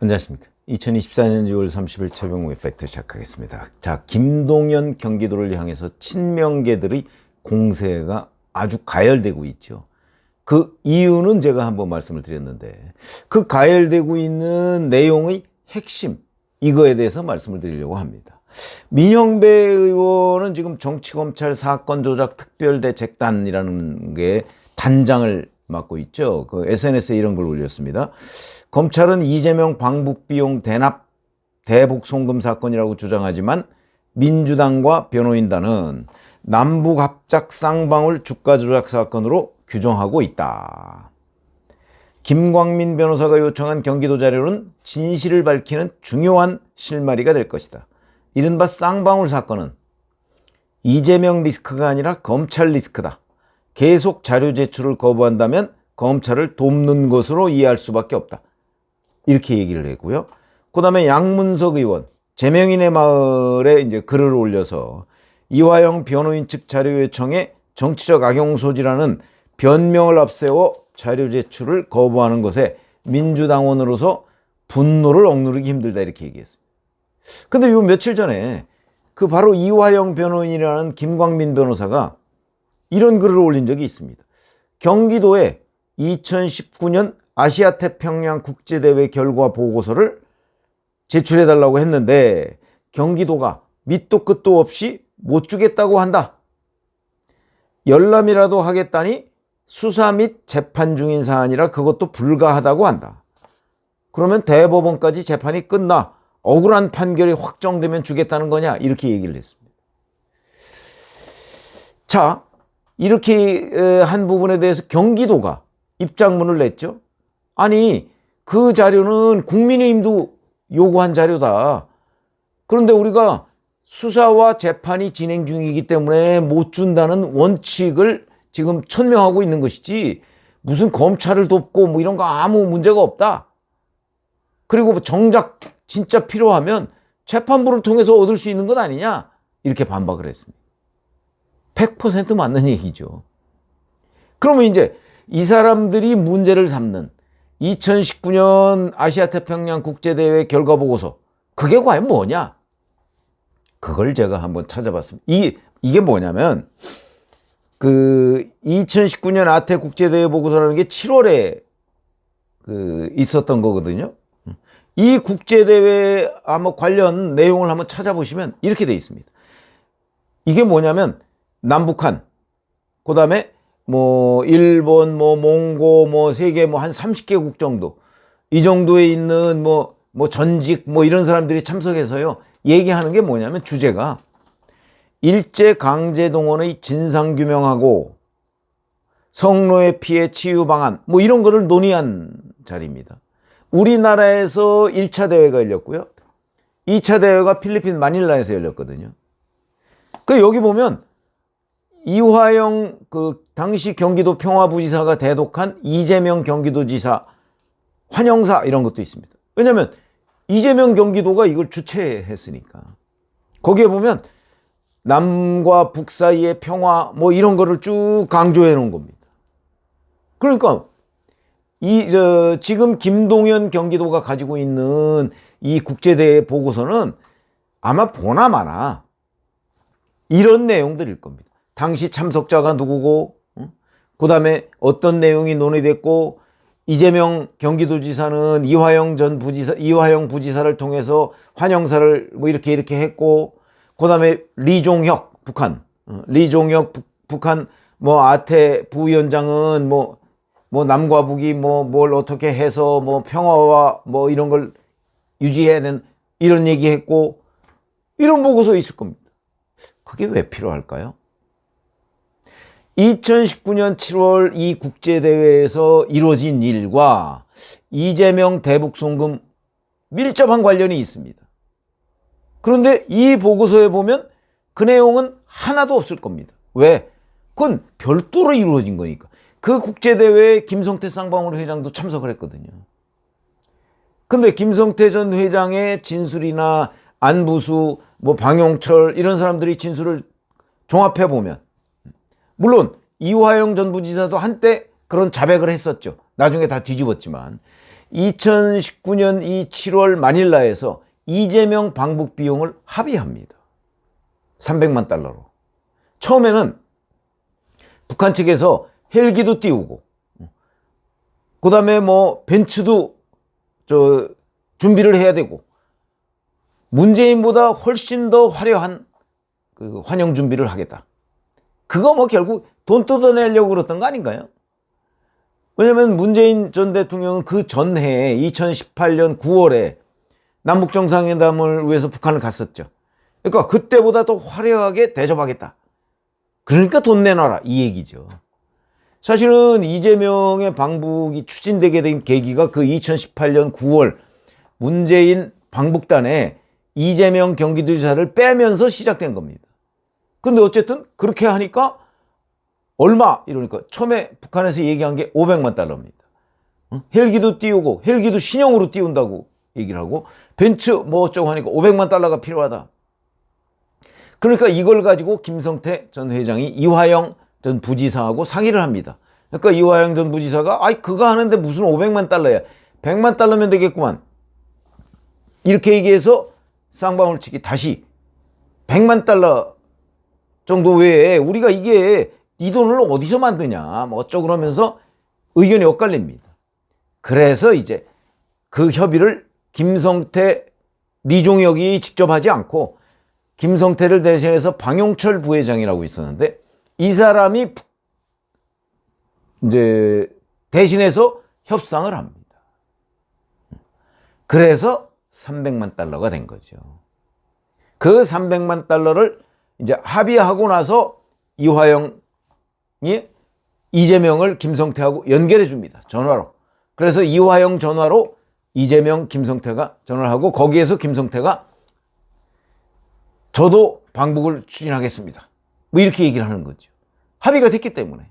안녕하십니까. 2024년 6월 30일 최병우의 팩트 시작하겠습니다. 자, 김동연 경기도를 향해서 친명계들의 공세가 아주 가열되고 있죠. 그 이유는 제가 한번 말씀을 드렸는데 그 가열되고 있는 내용의 핵심 이거에 대해서 말씀을 드리려고 합니다. 민형배 의원은 지금 정치검찰 사건 조작 특별대책단이라는 게 단장을 맡고 있죠. 그 SNS에 이런 걸 올렸습니다. 검찰은 이재명 방북 비용 대납 대북 송금 사건이라고 주장하지만 민주당과 변호인단은 남북 합작 쌍방울 주가 조작 사건으로 규정하고 있다. 김광민 변호사가 요청한 경기도 자료는 진실을 밝히는 중요한 실마리가 될 것이다. 이른바 쌍방울 사건은 이재명 리스크가 아니라 검찰 리스크다. 계속 자료 제출을 거부한다면 검찰을 돕는 것으로 이해할 수밖에 없다. 이렇게 얘기를 했고요. 그 다음에 양문석 의원, 제명인의 마을에 이제 글을 올려서 이화영 변호인 측 자료 요청에 정치적 악용 소지라는 변명을 앞세워 자료 제출을 거부하는 것에 민주당원으로서 분노를 억누르기 힘들다 이렇게 얘기했습니다. 근데 요 며칠 전에 그 바로 이화영 변호인이라는 김광민 변호사가 이런 글을 올린 적이 있습니다. 경기도에 2019년 아시아 태평양 국제대회 결과 보고서를 제출해 달라고 했는데 경기도가 밑도 끝도 없이 못 주겠다고 한다. 열람이라도 하겠다니 수사 및 재판 중인 사안이라 그것도 불가하다고 한다. 그러면 대법원까지 재판이 끝나 억울한 판결이 확정되면 주겠다는 거냐 이렇게 얘기를 했습니다. 자 이렇게 한 부분에 대해서 경기도가 입장문을 냈죠. 아니 그 자료는 국민의힘도 요구한 자료다. 그런데 우리가 수사와 재판이 진행 중이기 때문에 못 준다는 원칙을 지금 천명하고 있는 것이지 무슨 검찰을 돕고 뭐 이런 거 아무 문제가 없다. 그리고 정작 진짜 필요하면 재판부를 통해서 얻을 수 있는 것 아니냐? 이렇게 반박을 했습니다. 100% 맞는 얘기죠. 그러면 이제 이 사람들이 문제를 삼는 2019년 아시아 태평양 국제대회 결과 보고서 그게 과연 뭐냐? 그걸 제가 한번 찾아봤습니다. 이 이게 뭐냐면 그 2019년 아태 국제대회 보고서라는 게 7월에 그 있었던 거거든요. 이 국제대회 아마 관련 내용을 한번 찾아보시면 이렇게 돼 있습니다. 이게 뭐냐면 남북한 그 다음에 뭐 일본 뭐 몽고 뭐 세계 뭐 한 30개국 정도 이 정도에 있는 뭐 뭐 전직 뭐 이런 사람들이 참석해서요. 얘기하는 게 뭐냐면 주제가 일제 강제 동원의 진상 규명하고 성노예 피해 치유 방안 뭐 이런 거를 논의한 자리입니다. 우리나라에서 1차 대회가 열렸고요. 2차 대회가 필리핀 마닐라에서 열렸거든요. 그 여기 보면 이화영 그 당시 경기도 평화부지사가 대독한 이재명 경기도지사 환영사 이런 것도 있습니다. 왜냐하면 이재명 경기도가 이걸 주최했으니까 거기에 보면 남과 북 사이의 평화 뭐 이런 거를 쭉 강조해 놓은 겁니다. 그러니까 이 저 지금 김동연 경기도가 가지고 있는 이 국제대회 보고서는 아마 보나마나 이런 내용들일 겁니다. 당시 참석자가 누구고, 그 다음에 어떤 내용이 논의됐고, 이재명 경기도지사는 이화영 전 부지사, 이화영 부지사를 통해서 환영사를 뭐 이렇게 이렇게 했고, 그 다음에 리종혁 북한, 어, 리종혁 북, 북한 뭐 아태 부위원장은 뭐, 뭐 남과 북이 뭐 뭘 어떻게 해서 뭐 평화와 뭐 이런 걸 유지해야 되는 이런 얘기 했고, 이런 보고서 있을 겁니다. 그게 왜 필요할까요? 2019년 7월 이 국제대회에서 이루어진 일과 이재명 대북 송금 밀접한 관련이 있습니다. 그런데 이 보고서에 보면 그 내용은 하나도 없을 겁니다. 왜? 그건 별도로 이루어진 거니까. 그 국제대회에 김성태 쌍방울 회장도 참석을 했거든요. 근데 김성태 전 회장의 진술이나 안부수, 뭐 방용철 이런 사람들이 진술을 종합해 보면 물론 이화영 전 부지사도 한때 그런 자백을 했었죠. 나중에 다 뒤집었지만 2019년 이 7월 마닐라에서 이재명 방북 비용을 합의합니다. 300만 달러로. 처음에는 북한 측에서 헬기도 띄우고 그 다음에 뭐 벤츠도 저 준비를 해야 되고 문재인보다 훨씬 더 화려한 그 환영 준비를 하겠다. 그거 뭐 결국 돈 뜯어내려고 그랬던 거 아닌가요? 왜냐면 문재인 전 대통령은 그 전해에 2018년 9월에 남북 정상회담을 위해서 북한을 갔었죠. 그러니까 그때보다 더 화려하게 대접하겠다. 그러니까 돈 내놔라 이 얘기죠. 사실은 이재명의 방북이 추진되게 된 계기가 그 2018년 9월 문재인 방북단에 이재명 경기도지사를 빼면서 시작된 겁니다. 근데 어쨌든 그렇게 하니까 얼마 이러니까 처음에 북한에서 얘기한 게 500만 달러입니다. 응? 헬기도 띄우고 헬기도 신형으로 띄운다고 얘기를 하고 벤츠 뭐 어쩌고 하니까 500만 달러가 필요하다. 그러니까 이걸 가지고 김성태 전 회장이 이화영 전 부지사하고 상의를 합니다. 그러니까 이화영 전 부지사가 아이 그거 하는데 무슨 500만 달러야. 100만 달러면 되겠구만. 이렇게 얘기해서 쌍방울 측이 다시 100만 달러 정도 외에 우리가 이게 이 돈을 어디서 만드냐 뭐 어쩌고 그러면서 의견이 엇갈립니다. 그래서 이제 그 협의를 김성태 리종혁이 직접 하지 않고 김성태를 대신해서 방용철 부회장이라고 있었는데 이 사람이 이제 대신해서 협상을 합니다. 그래서 300만 달러가 된 거죠. 그 300만 달러를 이제 합의하고 나서 이화영이 이재명을 김성태하고 연결해 줍니다. 전화로. 그래서 이화영 전화로 이재명, 김성태가 전화를 하고 거기에서 김성태가 저도 방북을 추진하겠습니다. 뭐 이렇게 얘기를 하는 거죠. 합의가 됐기 때문에.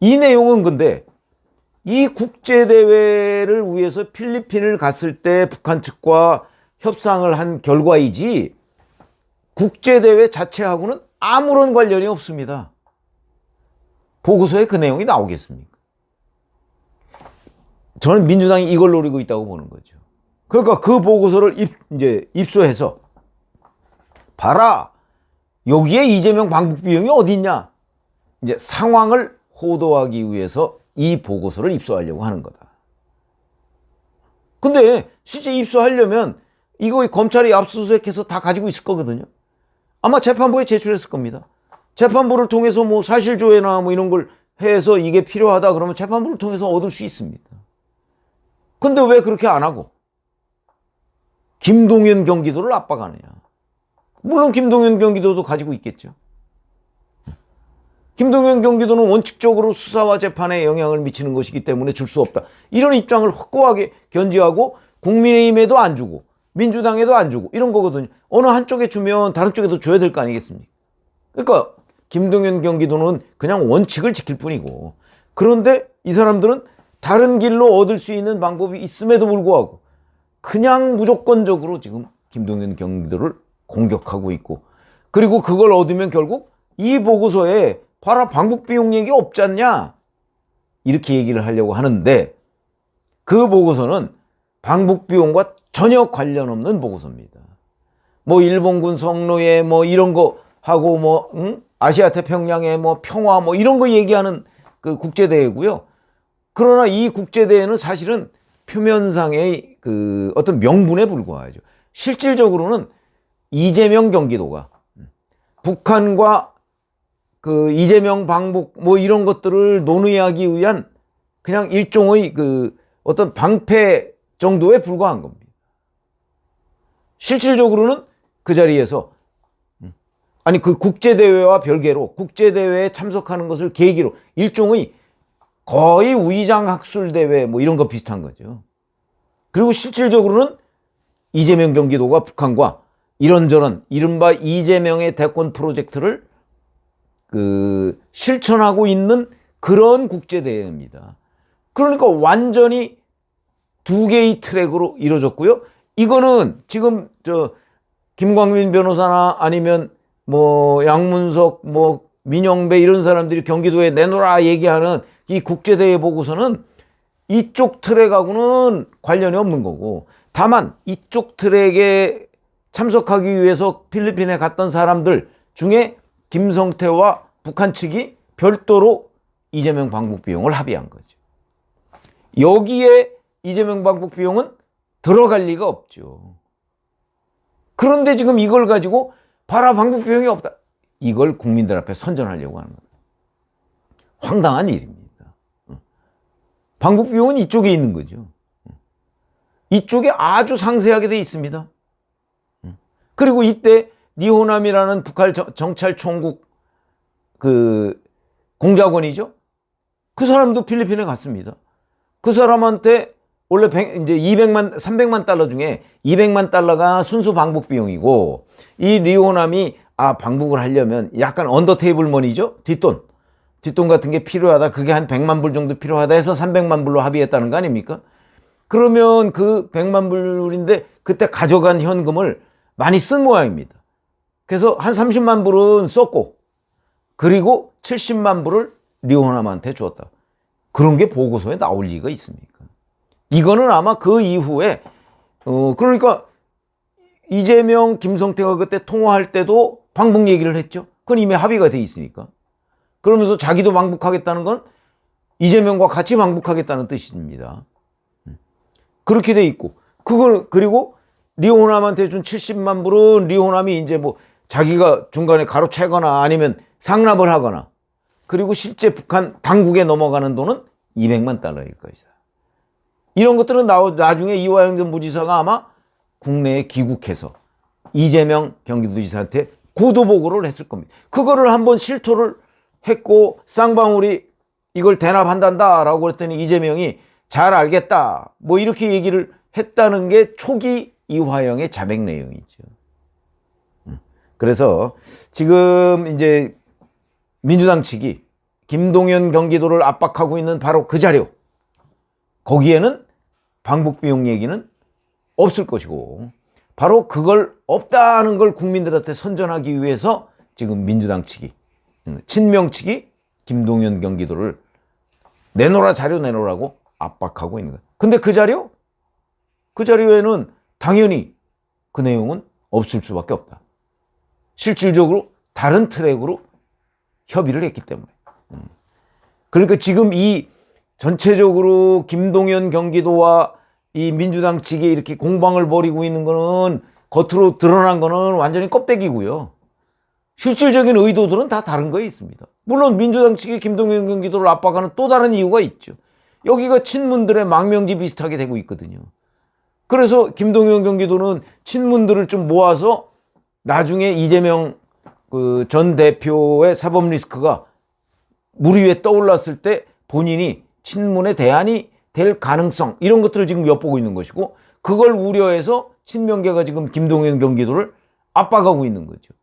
이 내용은 근데 이 국제대회를 위해서 필리핀을 갔을 때 북한 측과 협상을 한 결과이지 국제대회 자체하고는 아무런 관련이 없습니다. 보고서에 그 내용이 나오겠습니까? 저는 민주당이 이걸 노리고 있다고 보는 거죠. 그러니까 그 보고서를 입, 이제 입수해서 봐라. 여기에 이재명 방북 비용이 어디 있냐? 이제 상황을 호도하기 위해서 이 보고서를 입수하려고 하는 거다. 근데 실제 입수하려면 이거 검찰이 압수수색해서 다 가지고 있을 거거든요. 아마 재판부에 제출했을 겁니다. 재판부를 통해서 뭐 사실조회나 뭐 이런 걸 해서 이게 필요하다 그러면 재판부를 통해서 얻을 수 있습니다. 근데 왜 그렇게 안 하고 김동연 경기도를 압박하느냐? 물론 김동연 경기도도 가지고 있겠죠. 김동연 경기도는 원칙적으로 수사와 재판에 영향을 미치는 것이기 때문에 줄 수 없다. 이런 입장을 확고하게 견지하고 국민의힘에도 안 주고 민주당에도 안 주고 이런 거거든요. 어느 한쪽에 주면 다른 쪽에도 줘야 될 거 아니겠습니까? 그러니까 김동연 경기도는 그냥 원칙을 지킬 뿐이고 그런데 이 사람들은 다른 길로 얻을 수 있는 방법이 있음에도 불구하고 그냥 무조건적으로 지금 김동연 경기도를 공격하고 있고 그리고 그걸 얻으면 결국 이 보고서에 봐라 방북 비용 얘기 없지 않냐 이렇게 얘기를 하려고 하는데 그 보고서는 방북 비용과 전혀 관련 없는 보고서입니다. 뭐 일본군 성노예 뭐 이런 거 하고 뭐 응? 아시아 태평양의 뭐 평화 뭐 이런 거 얘기하는 그 국제 대회고요. 그러나 이 국제 대회는 사실은 표면상의 그 어떤 명분에 불과하죠. 실질적으로는 이재명 경기도가 북한과 그 이재명 방북 뭐 이런 것들을 논의하기 위한 그냥 일종의 그 어떤 방패 정도에 불과한 겁니다. 실질적으로는 그 자리에서 아니 그 국제 대회와 별개로 국제 대회에 참석하는 것을 계기로 일종의 거의 위장 학술 대회 뭐 이런 거 비슷한 거죠. 그리고 실질적으로는 이재명 경기도가 북한과 이런저런 이른바 이재명의 대권 프로젝트를 그 실천하고 있는 그런 국제 대회입니다. 그러니까 완전히 두 개의 트랙으로 이루어졌고요. 이거는 지금 저 김광민 변호사나 아니면 뭐 양문석 뭐 민영배 이런 사람들이 경기도에 내놓으라 얘기하는 이 국제대회 보고서는 이쪽 트랙하고는 관련이 없는 거고 다만 이쪽 트랙에 참석하기 위해서 필리핀에 갔던 사람들 중에 김성태와 북한 측이 별도로 이재명 방북 비용을 합의한 거죠. 여기에 이재명 방북 비용은 들어갈 리가 없죠. 그런데 지금 이걸 가지고 봐라 방북 비용이 없다. 이걸 국민들 앞에 선전하려고 하는 겁니다. 황당한 일입니다. 방북 비용은 이쪽에 있는 거죠. 이쪽에 아주 상세하게 돼 있습니다. 그리고 이때 니호남이라는 북한 정- 정찰총국 그 공작원이죠. 그 사람도 필리핀에 갔습니다. 그 사람한테 원래 100, 이제 200만 300만 달러 중에 200만 달러가 순수 방북 비용이고 이 리오남이 아 방북을 하려면 약간 언더 테이블 머니죠. 뒷돈. 뒷돈 같은 게 필요하다. 그게 한 100만 불 정도 필요하다 해서 300만 불로 합의했다는 거 아닙니까? 그러면 그 100만 불인데 그때 가져간 현금을 많이 쓴 모양입니다. 그래서 한 30만 불은 썼고 그리고 70만 불을 리오남한테 주었다. 그런 게 보고서에 나올 리가 있습니까? 이거는 아마 그 이후에 어 그러니까 이재명 김성태가 그때 통화할 때도 방북 얘기를 했죠. 그건 이미 합의가 돼 있으니까. 그러면서 자기도 방북하겠다는 건 이재명과 같이 방북하겠다는 뜻입니다. 그렇게 돼 있고 그걸 그리고 리호남한테 준 70만 불은 리호남이 이제 뭐 자기가 중간에 가로채거나 아니면 상납을 하거나 그리고 실제 북한 당국에 넘어가는 돈은 200만 달러일 것이다. 이런 것들은 나, 나중에 이화영 전 부지사가 아마 국내에 귀국해서 이재명 경기도지사한테 구도 보고를 했을 겁니다. 그거를 한번 실토를 했고 쌍방울이 이걸 대납한단다라고 그랬더니 이재명이 잘 알겠다 뭐 이렇게 얘기를 했다는 게 초기 이화영의 자백 내용이죠. 음. 그래서 지금 이제 민주당 측이 김동연 경기도를 압박하고 있는 바로 그 자료 거기에는 방북 비용 얘기는 없을 것이고 바로 그걸 없다는 걸 국민들한테 선전하기 위해서 지금 민주당 측이 음, 친명 측이 김동연 경기도를 내놓으라 자료 내놓으라고 압박하고 있는 거예요. 근데 그 자료 그 자료에는 당연히 그 내용은 없을 수밖에 없다. 실질적으로 다른 트랙으로 협의를 했기 때문에. 음. 그러니까 지금 이 전체적으로 김동연 경기도와 이 민주당 측이 이렇게 공방을 벌이고 있는 거는 겉으로 드러난 거는 완전히 껍데기고요. 실질적인 의도들은 다 다른 거에 있습니다. 물론 민주당 측이 김동연 경기도를 압박하는 또 다른 이유가 있죠. 여기가 친문들의 망명지 비슷하게 되고 있거든요. 그래서 김동연 경기도는 친문들을 좀 모아서 나중에 이재명 그 전 대표의 사법 리스크가 물 위에 떠올랐을 때 본인이 친문의 대안이 될 가능성 이런 것들을 지금 엿보고 있는 것이고 그걸 우려해서 친명계가 지금 김동연 경기도를 압박하고 있는 거죠.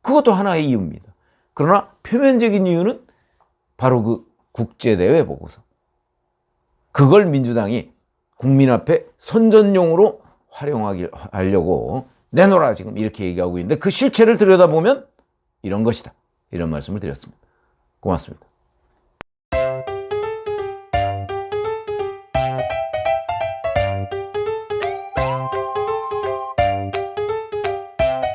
그것도 하나의 이유입니다. 그러나 표면적인 이유는 바로 그 국제대회 보고서. 그걸 민주당이 국민 앞에 선전용으로 활용하려고 내놓으라 지금 이렇게 얘기하고 있는데 그 실체를 들여다보면 이런 것이다. 이런 말씀을 드렸습니다. 고맙습니다.